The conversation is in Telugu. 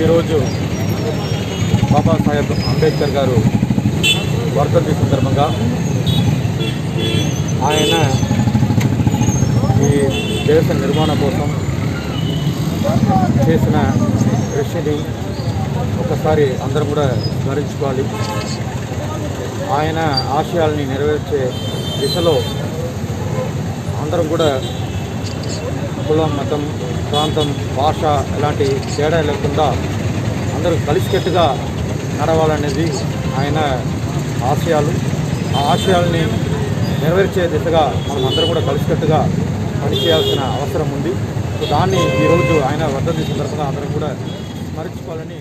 ఈరోజు బాబాసాహెబ్ అంబేద్కర్ గారు వర్ధంతి సందర్భంగా ఆయన ఈ దేశ నిర్మాణం కోసం చేసిన కృషిని ఒకసారి అందరం కూడా స్మరించుకోవాలి. ఆయన ఆశయాల్ని నెరవేర్చే దిశలో అందరం కూడా కులం మతం ప్రాంతం భాష ఇలాంటి తేడా లేకుండా అందరూ కలిసికట్టుగా నడవాలనేది ఆయన ఆశయాలు. ఆ ఆశయాల్ని నెరవేర్చే దిశగా మనం అందరం కూడా కలిసికట్టుగా పనిచేయాల్సిన అవసరం ఉంది. దాన్ని ఈరోజు ఆయన వర్ధంతి సందర్భంగా అందరం కూడా స్మరించుకోవాలని